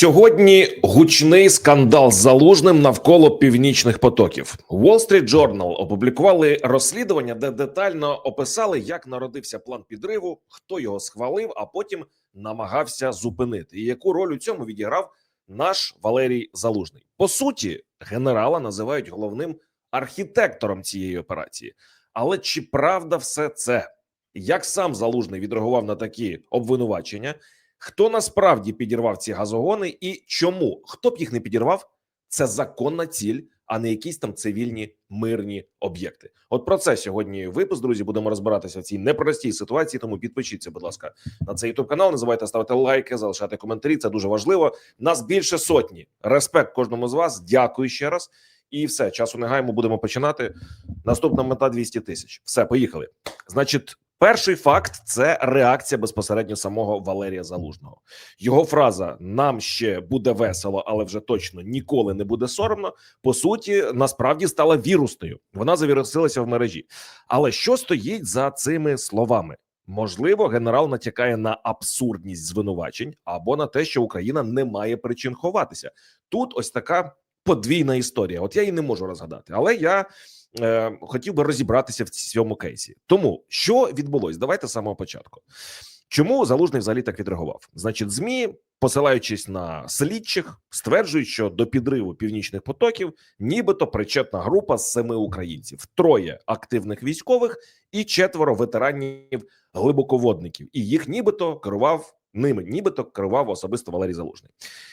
Сьогодні гучний скандал з залужним навколо північних потоків. Wall Street Journal опублікували розслідування, де детально описали, як народився план підриву, хто його схвалив, а потім намагався зупинити. І яку роль у цьому відіграв наш Валерій Залужний. По суті, генерала називають головним архітектором цієї операції. Але чи правда все це? Як сам залужний відреагував на такі обвинувачення? Хто насправді підірвав ці газогони і чому? Хто б їх не підірвав? Це законна ціль, а не якісь там цивільні мирні об'єкти. От про це сьогодні випуск, друзі. Будемо розбиратися в цій непростій ситуації. Тому підпишіться, будь ласка, на цей ютуб канал. Не забувайте ставити лайки, залишати коментарі. Це дуже важливо. Нас більше сотні. Респект кожному з вас. Дякую ще раз. І все, часу не гаємо, будемо починати. Наступна мета 200 тисяч. Все, поїхали. Значить, перший факт це реакція безпосередньо самого Валерія Залужного. Його фраза нам ще буде весело, але вже точно ніколи не буде соромно. По суті, насправді стала вірусною. Вона завірусилася в мережі. Але що стоїть за цими словами? Можливо, генерал натякає на абсурдність звинувачень або на те, що Україна не має причин ховатися. Тут ось така подвійна історія. От я її не можу розгадати, але я е, хотів би розібратися в цьому кейсі. Тому що відбулось? Давайте з самого початку. Чому залужний взагалі так відреагував? Значить, змі, посилаючись на слідчих, стверджують, що до підриву північних потоків, нібито причетна група з семи українців, троє активних військових і четверо ветеранів глибоководників, і їх нібито керував ними, нібито керував особисто Валерій Залужний.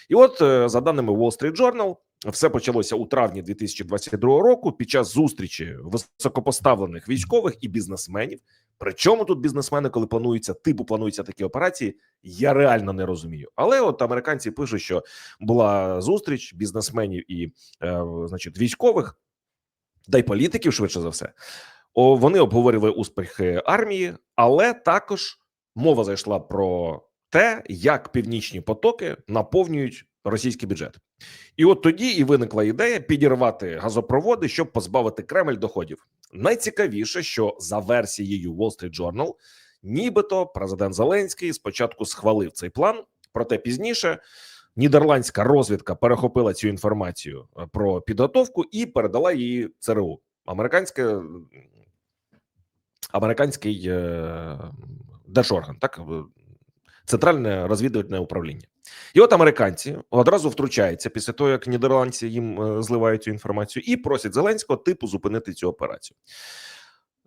І от е, за даними Wall Street Journal, все почалося у травні 2022 року під час зустрічі високопоставлених військових і бізнесменів. Причому тут бізнесмени, коли плануються типу плануються такі операції, я реально не розумію. Але от американці пишуть, що була зустріч бізнесменів і, е, значить, військових, да й політиків, швидше за все. О, вони обговорювали успіхи армії, але також мова зайшла про те, як північні потоки наповнюють російський бюджет. І от тоді і виникла ідея підірвати газопроводи, щоб позбавити Кремль доходів. Найцікавіше, що за версією Wall Street Journal, нібито президент Зеленський спочатку схвалив цей план, проте пізніше нідерландська розвідка перехопила цю інформацію е, про підготовку і передала її ЦРУ. Американське американський е, держорган, так центральне розвідувальне управління. І от американці одразу втручаються після того, як нідерландці їм е, зливають цю інформацію, і просять Зеленського типу зупинити цю операцію.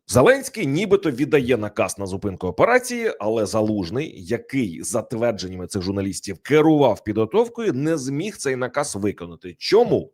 Зеленський нібито віддає наказ на зупинку операції, але залужний, який за твердженнями цих журналістів керував підготовкою, не зміг цей наказ виконати. Чому?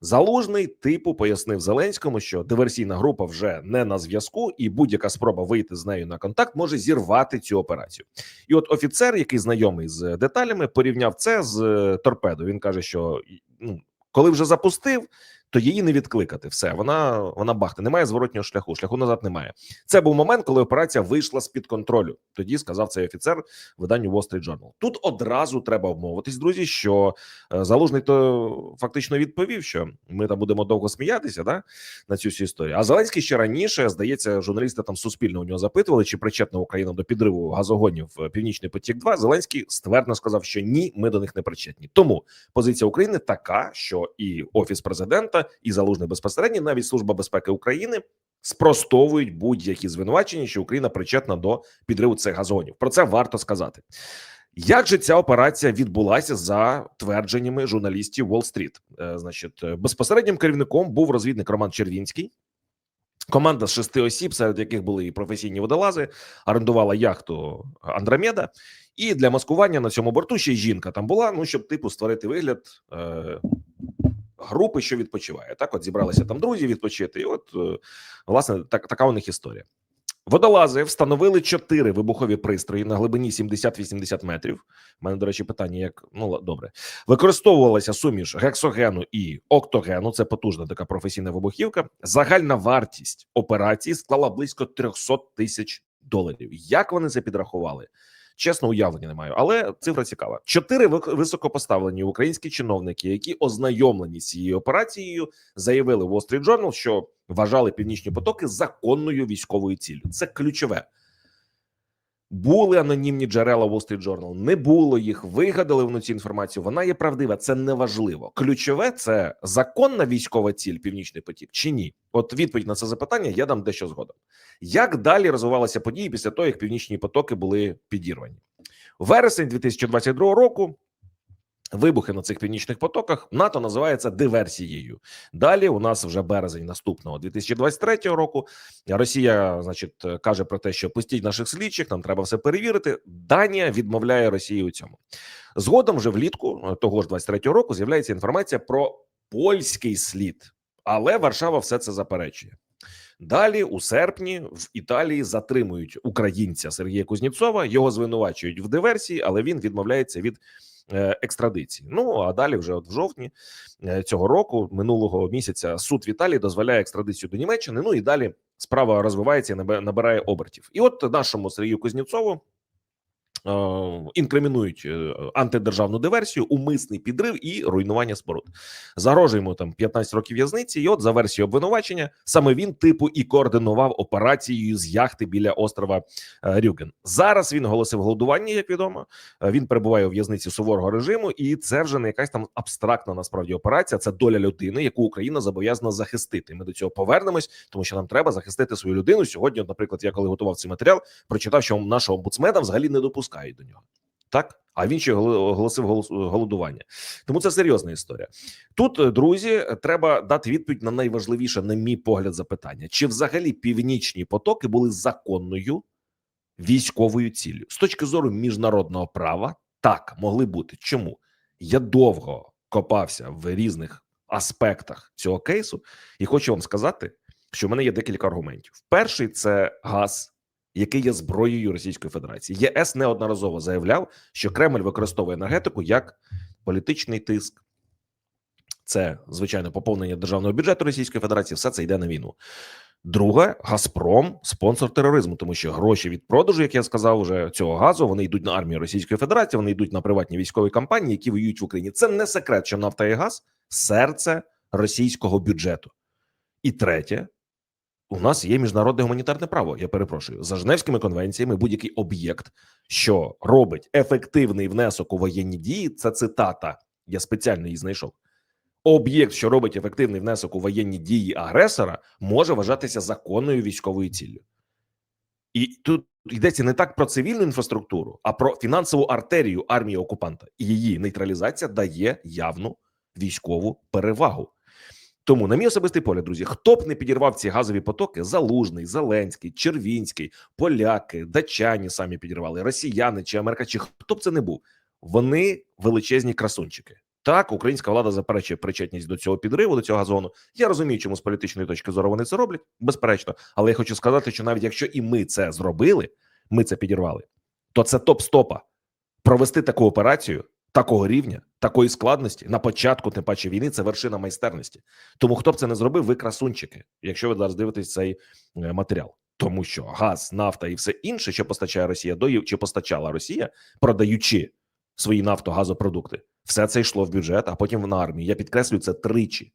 Залужний типу пояснив Зеленському, що диверсійна група вже не на зв'язку, і будь-яка спроба вийти з нею на контакт може зірвати цю операцію. І от офіцер, який знайомий з деталями, порівняв це з торпедою. торпедо. Він каже, що ну коли вже запустив, то її не відкликати. Все вона вона бахне. Немає зворотнього шляху. Шляху назад немає. Це був момент, коли операція вийшла з під контролю. Тоді сказав цей офіцер виданню Wall Street Journal. Тут одразу треба обмовитись, друзі. Що е, залужний то фактично відповів, що ми там будемо довго сміятися, да на цю всю історію. А Зеленський ще раніше здається, журналісти там суспільно у нього запитували, чи причетна Україна до підриву газогонів е, Північний потік. 2 Зеленський ствердно сказав, що ні, ми до них не причетні. Тому позиція України така, що і офіс президента і залужний безпосередньо, навіть служба безпеки України спростовують будь-які звинувачення, що Україна причетна до підриву цих газонів. Про це варто сказати. Як же ця операція відбулася за твердженнями журналістів Street? Е, значить, безпосереднім керівником був розвідник Роман Червінський. Команда з шести осіб, серед яких були і професійні водолази, орендувала яхту Андромеда, і для маскування на цьому борту ще й жінка там була. Ну щоб типу створити вигляд е, групи, що відпочиває. Так, от зібралися там друзі відпочити, і от е, власне так така у них історія. Водолази встановили чотири вибухові пристрої на глибині 70-80 метрів. У мене, до речі, питання: як ну добре, використовувалася суміш гексогену і октогену. Це потужна така професійна вибухівка. Загальна вартість операції склала близько 300 тисяч доларів. Як вони це підрахували? Чесно, уявлення не маю, але цифра цікава. Чотири високопоставлені українські чиновники, які ознайомлені з цією операцією, заявили в Wall Street Journal, що вважали північні потоки законною військовою ціллю. Це ключове. Були анонімні джерела Wall Street Journal, не було їх. Вигадали цю інформацію. Вона є правдива. Це не важливо. Ключове це законна військова ціль Північний потік чи ні? От відповідь на це запитання я дам дещо згодом. Як далі розвивалися події після того, як північні потоки були підірвані? Вересень 2022 року. Вибухи на цих північних потоках НАТО називає це диверсією. Далі у нас вже березень наступного 2023 року. Росія, значить, каже про те, що пустіть наших слідчих, нам треба все перевірити. Данія відмовляє Росії у цьому. Згодом, вже влітку е, того ж 23-го року, з'являється інформація про польський слід, але Варшава все це заперечує. Далі, у серпні, в Італії затримують українця Сергія Кузнєцова. Його звинувачують в диверсії, але він відмовляється від екстрадиції. Ну а далі, вже от в жовтні е, цього року, минулого місяця, суд в Італії дозволяє екстрадицію до Німеччини. Ну і далі справа розвивається і набирає обертів. І от нашому Сергію Кузнєцову е, інкримінують е, антидержавну диверсію, умисний підрив і руйнування споруд. Загрожує йому там 15 років в'язниці. І от за версією обвинувачення саме він типу і координував операцією з яхти біля острова е, Рюген. Зараз він оголосив голодування, як відомо. Е, Він перебуває у в'язниці суворого режиму, і це вже не якась там абстрактна насправді операція. Це доля людини, яку Україна зобов'язана захистити. Ми до цього повернемось, тому що нам треба захистити свою людину. Сьогодні, наприклад, я коли готував цей матеріал, прочитав, що нашого омбудсмена взагалі не допускають до нього. Так, а він ще оголосив голос- голодування. Тому це серйозна історія. Тут, е, друзі, треба дати відповідь на найважливіше, на мій погляд, запитання: чи взагалі північні потоки були законною військовою ціллю з точки зору міжнародного права? Так, могли бути. Чому я довго копався в різних аспектах цього кейсу, і хочу вам сказати, що в мене є декілька аргументів. Перший це газ, який є зброєю Російської Федерації. ЄС неодноразово заявляв, що Кремль використовує енергетику як політичний тиск. Це звичайно поповнення державного бюджету Російської Федерації. Все це йде на війну. Друге, Газпром спонсор тероризму, тому що гроші від продажу, як я сказав, вже цього газу вони йдуть на армію Російської Федерації, вони йдуть на приватні військові компанії, які воюють в Україні. Це не секрет, що нафта і газ серце російського бюджету. І третє, у нас є міжнародне гуманітарне право. Я перепрошую за Женевськими конвенціями. Будь-який об'єкт, що робить ефективний внесок у воєнні дії, це цитата. Я спеціально її знайшов. Об'єкт, що робить ефективний внесок у воєнні дії агресора, може вважатися законною військовою ціллю. І тут йдеться не так про цивільну інфраструктуру, а про фінансову артерію армії окупанта. І її нейтралізація дає явну військову перевагу. Тому, на мій особистий погляд, друзі, хто б не підірвав ці газові потоки: Залужний, Зеленський, Червінський, поляки, датчані самі підірвали, росіяни чи Америка, чи хто б це не був, вони величезні красунчики. Так, українська влада заперечує причетність до цього підриву, до цього газону. Я розумію, чому з політичної точки зору вони це роблять, безперечно. Але я хочу сказати, що навіть якщо і ми це зробили, ми це підірвали, то це топ-стопа провести таку операцію такого рівня, такої складності на початку, тим паче війни, це вершина майстерності. Тому хто б це не зробив, ви красунчики, якщо ви зараз дивитесь цей е, матеріал. Тому що газ, нафта і все інше, що постачає Росія до чи постачала Росія, продаючи свої нафто-газопродукти, все це йшло в бюджет, а потім на армію. Я підкреслюю це тричі.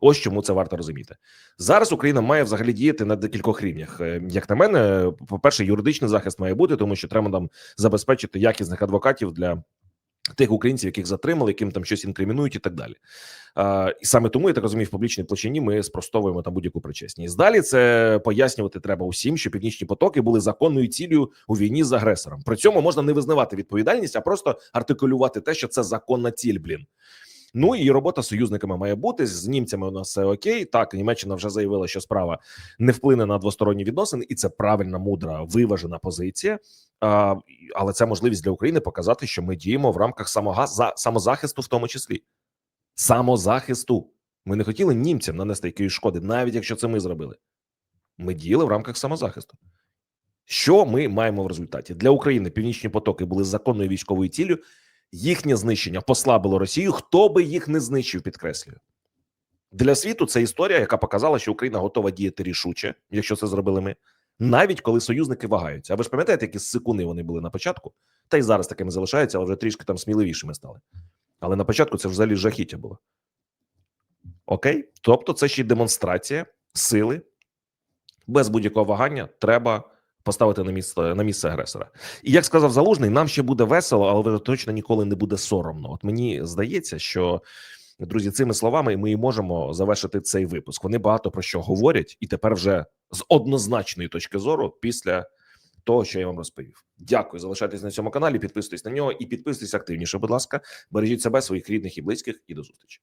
Ось чому це варто розуміти. Зараз Україна має взагалі діяти на декількох рівнях. Е, Як на мене, по перше, юридичний захист має бути, тому що треба нам забезпечити якісних адвокатів для тих українців, яких затримали, яким там щось інкримінують, і так далі. А, і саме тому я так розумію, в публічній площині ми спростовуємо там будь-яку причесність. Далі це пояснювати треба усім, що північні потоки були законною цілею у війні з агресором. При цьому можна не визнавати відповідальність, а просто артикулювати те, що це законна ціль. Блін. Ну і робота з союзниками має бути з німцями. У нас все окей. Так, Німеччина вже заявила, що справа не вплине на двосторонні відносини, і це правильна, мудра, виважена позиція. А, але це можливість для України показати, що ми діємо в рамках самога за самозахисту, в тому числі самозахисту. Ми не хотіли німцям нанести якоїсь шкоди, навіть якщо це ми зробили. Ми діяли в рамках самозахисту. Що ми маємо в результаті для України? Північні потоки були законною військовою ціллю. Їхнє знищення послабило Росію. Хто би їх не знищив, підкреслюю. Для світу це історія, яка показала, що Україна готова діяти рішуче, якщо це зробили ми, навіть коли союзники вагаються. А ви ж пам'ятаєте, які сикуни вони були на початку? Та й зараз такими залишаються, але вже трішки там сміливішими стали. Але на початку це взагалі жахіття було. Окей? Тобто, це ще й демонстрація сили без будь-якого вагання треба поставити на місце на місце агресора. І як сказав залужний, нам ще буде весело, але точно ніколи не буде соромно. От мені здається, що друзі, цими словами ми і можемо завершити цей випуск. Вони багато про що говорять, і тепер вже з однозначної точки зору після того, що я вам розповів. Дякую, залишайтесь на цьому каналі, підписуйтесь на нього і підписуйтесь активніше. Будь ласка, бережіть себе, своїх рідних і близьких, і до зустрічі.